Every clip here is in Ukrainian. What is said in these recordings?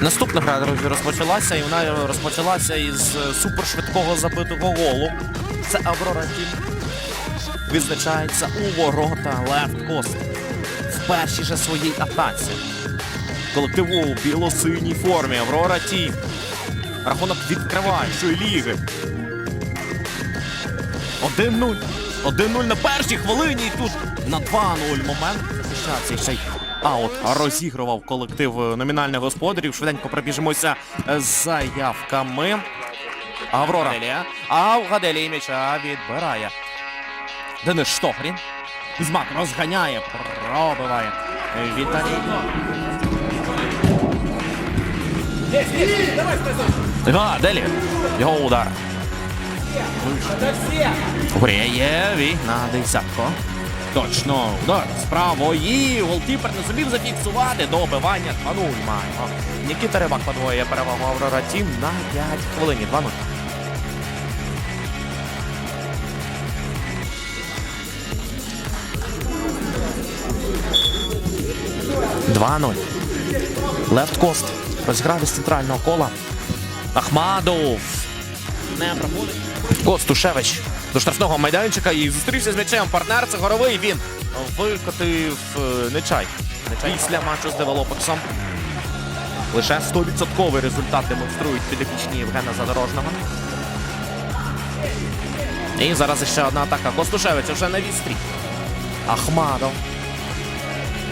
Наступна гра, друзі, розпочалася, і вона розпочалася із е, супершвидкого забитого голу. Це Аврора Тім. Відзначається у ворота Лефт Кост. В першій же своїй атаці. Колектив у біло-синій формі. Аврора Тім. Рахунок відкриваючої ліги. 1-0. 1-0 на першій хвилині. І тут на 2-0 момент. Захищався ще й аут розігрував колектив е, номінальних господарів. Швиденько пробіжимося е, з заявками. Аврора. А в Гаделі м'яча відбирає. Денис Штогрін. Кузьмак розганяє, пробиває. Віталій. Гаделі. Його удар. Гурєєв і на десятко. Точно, удар з правої. Голкіпер не зумів зафіксувати. Добивання 2-0 маємо. Нікіта Рибак подвоює перевагу Аврора Тім на 5 хвилині. 2-0. Два 0 Лефт Кост розіграв із центрального кола. Ахмадов не проходить. Костушевич до штрафного майданчика і зустрівся з м'ячем. Партнер це горовий. Він викотив е, Нечай. Нечай після матчу з девелоперсом. Лише 100% результат демонструють підопічні Євгена Задорожного. І зараз ще одна атака. Костушевич вже на вістрі. Ахмадов.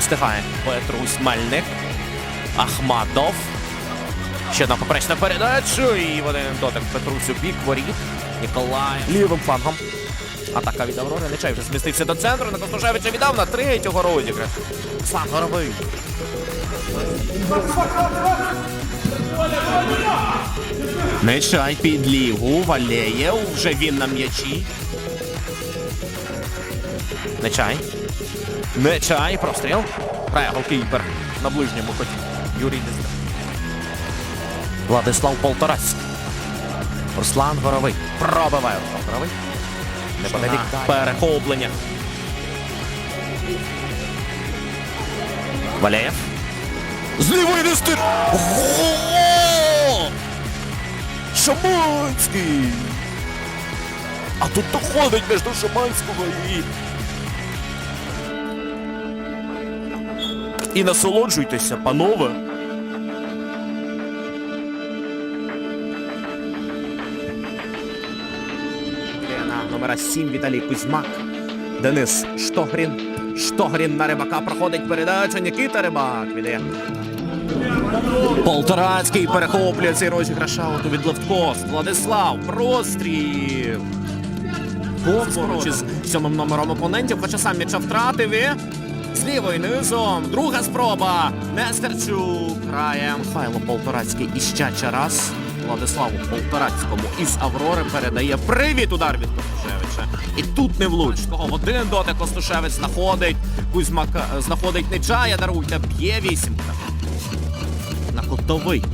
Встигає Петрусь Мельник. Ахмадов. Ще одна поперечна передача. І в один дотик Петрусю бік воріт. Ніколай лівим флангом. Атака від Аврори. Нечай вже змістився до центру. На Костушевича віддав на третього розіграш. Слав Горовий. Нечай під ліву. Валєєв. Вже він на м'ячі. Нечай. Нечай. Простріл. Грає голкіпер на ближньому коті. Юрій Дезер. Владислав Полторацький. Руслан Горовий. Пробиває Руслан Горовий. Неподалік перехоплення. Валеєв. З лівої нести. Шаманський! А тут доходить між Шаманського і. І насолоджуйтеся, панове. Номера 7 Віталій Кузьмак. Денис Штогрін. Штогрін на рибака проходить передача. Нікіта Рибак віддає. Полторацький перехоплює цей розіграш ауту від Левткост. Владислав. Простріл. Поруч із сьомим номером опонентів, хоча сам м'яча втратив і з лівою низом. Друга спроба. Нестерчук. Грає Михайло Полторацький іще раз. Владиславу Полторацькому із Аврори передає привіт удар від Костушевича. І тут не влуч. Кого в один дотик Костушевич знаходить. Кузьмака е, знаходить Нечая, даруйте, б'є вісімка. На кутовий.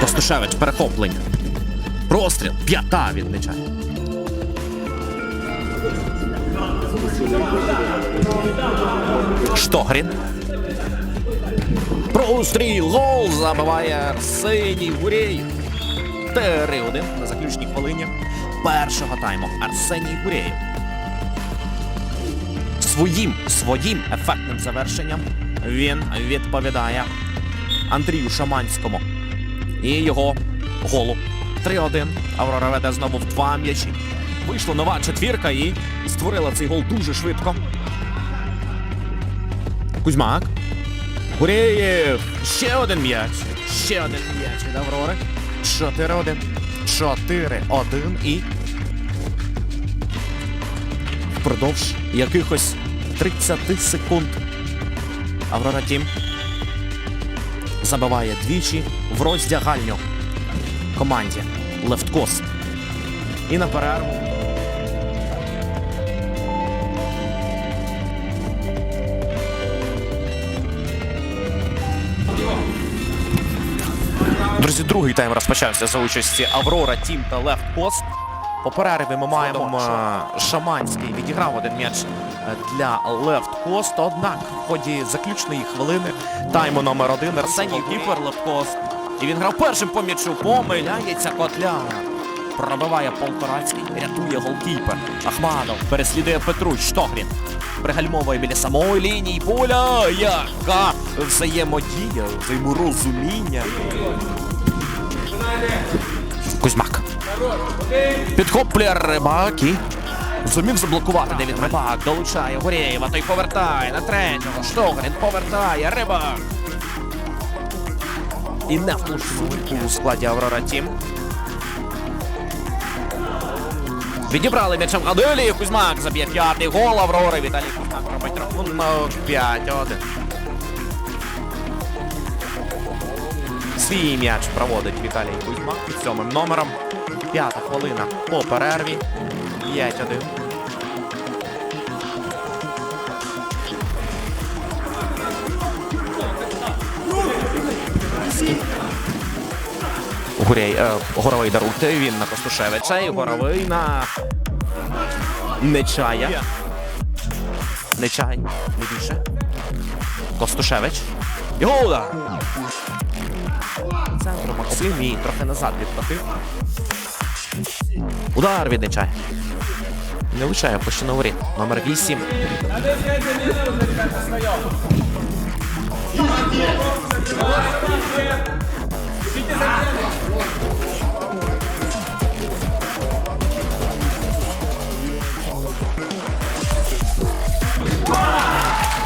Костушевич перехоплення. Простріл. П'ята від Нечая. Штогрін. Простріл, гол забиває Арсеній Гурєєв. 3-1 на заключній хвилині першого тайму. Арсеній Гурєєв. Своїм, своїм ефектним завершенням він відповідає Андрію Шаманському і його голу. 3-1. Аврора веде знову в два м'ячі. Вийшла нова четвірка і створила цей гол дуже швидко. Кузьмак. Гурєєв. Ще один м'яч. Ще один м'яч від Аврори. 4-1. 4-1 і впродовж якихось 30 секунд Аврора Тім забиває двічі в роздягальню команді Лефткост. І на перерву Друзі, другий тайм розпочався за участі Аврора, Тім та Лефт Пост. По перерві ми маємо е, Шаманський відіграв один м'яч е, для Левткост. Однак в ході заключної хвилини тайму номер один Арсеній Кіпер Левткост. І він грав першим по м'ячу. Помиляється Котляр. Пробиває Полторацький, рятує голкіпер. Ахмадов переслідує Петруч. Штогрін. Пригальмовує біля самої лінії поля. Яка взаємодія, взаєморозуміння. Кузьмак. Підхоплює Рибак і зумів заблокувати Девід Рибак. Долучає Горєєва, той повертає на третього. Штогрін повертає Рибак. І не у складі Аврора Тім. Відібрали м'ячем Гаделі. Кузьмак заб'є п'ятий гол Аврори. Віталій Кузьмак робить рахунок 5-1. Свій м'яч проводить Віталій Кузьмак під сьомим номером. П'ята хвилина по перерві. 5-1. Гурей, е, горовий даруйте, він на Костушевича і горовий на Нечая. Нечай, не більше. Костушевич. Його удар. Максим і трохи назад відплатив. Удар від Нечая. Не влучає в площину воріт. Номер 8.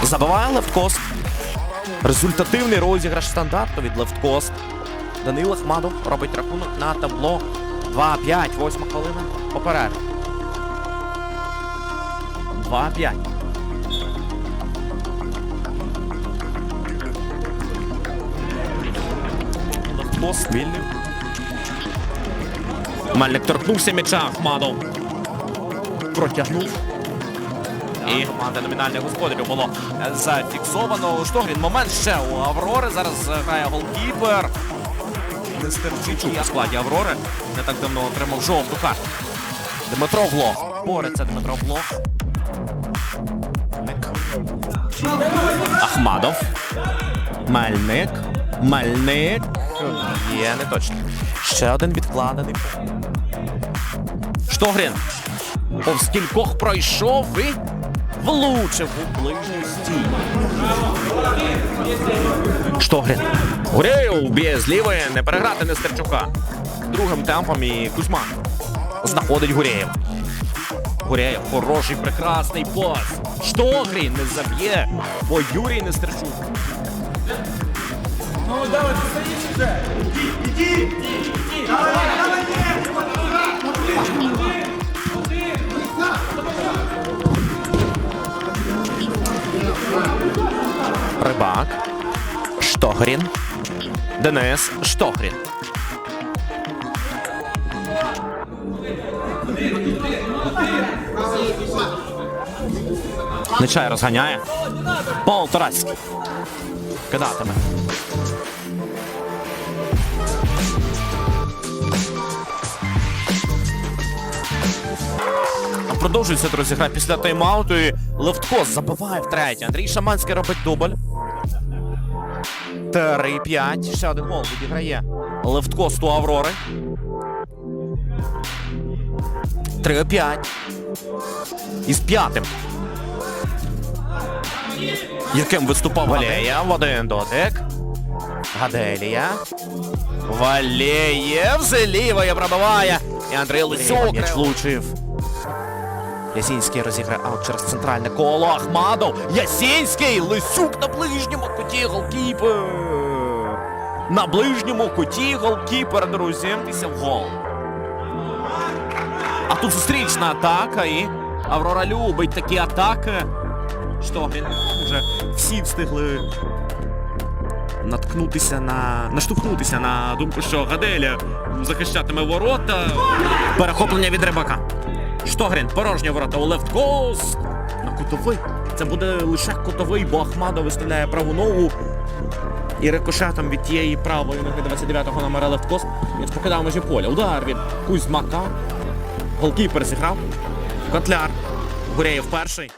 Забиває Левкост. Результативний розіграш стандарту від Левкост. Данил Ахмадов робить рахунок на табло 2-5, восьма хвилина по перерві. 2-5. Левкост вільний. Мельник торкнувся м'яча Ахмадов. Протягнув. І команда номінальних господарів було зафіксовано. Штогрін момент ще у Аврори. Зараз грає голкіпер. Нестерчичук у складі Аврори. Не так давно отримав жовту карту. Дмитро Глох. Бореться Дмитро Глох. Ахмадов. Мельник. Мельник. Є, не точно. Ще один відкладений. Штогрін. Повз кількох пройшов і влучив у ближню стіну. Штогрін. Гуреєв б'є з лівої, не переграти Нестерчука. Другим темпом і Кузьма. Знаходить Гуреєв. Гуреєв хороший, прекрасний пас. Штогрін не заб'є, бо Юрій Нестерчук. Рибак. Штогрін. Денис Штогрін. Нечай розганяє. Пол Тарасський. Кидатиме. Продовжується, друзі, гра після тайм-ауту. і Левткос забиває втретє. Андрій Шаманський робить дубль. 3-5. Ще один гол відіграє Левткост у Аврори. 3-5. Із п'ятим. Яким виступав Валеєв в один дотик. Гаделія. Валеєв з лівої пробиває. І Андрій Лисюк м'яч влучив. Ясінський розіграє аут через центральне коло. Ахмадов. Ясінський. Лисюк на ближньому куті голкіпер. На ближньому куті голкіпер, друзі. Після в гол. А тут зустрічна атака і Аврора любить такі атаки. Що вже всі встигли наткнутися на. наштовхнутися на думку, що Гаделя захищатиме ворота. Перехоплення від рибака. Штогрін, порожні ворота у лефткост. На кутовий. Це буде лише кутовий, бо Ахмадов виставляє праву ногу. І рикошетом від тієї правої ноги 29-го номера левткос Він покидав межі поля. Удар від Кузьмака. Голкіпер зіграв. Котляр. Гуреєв перший.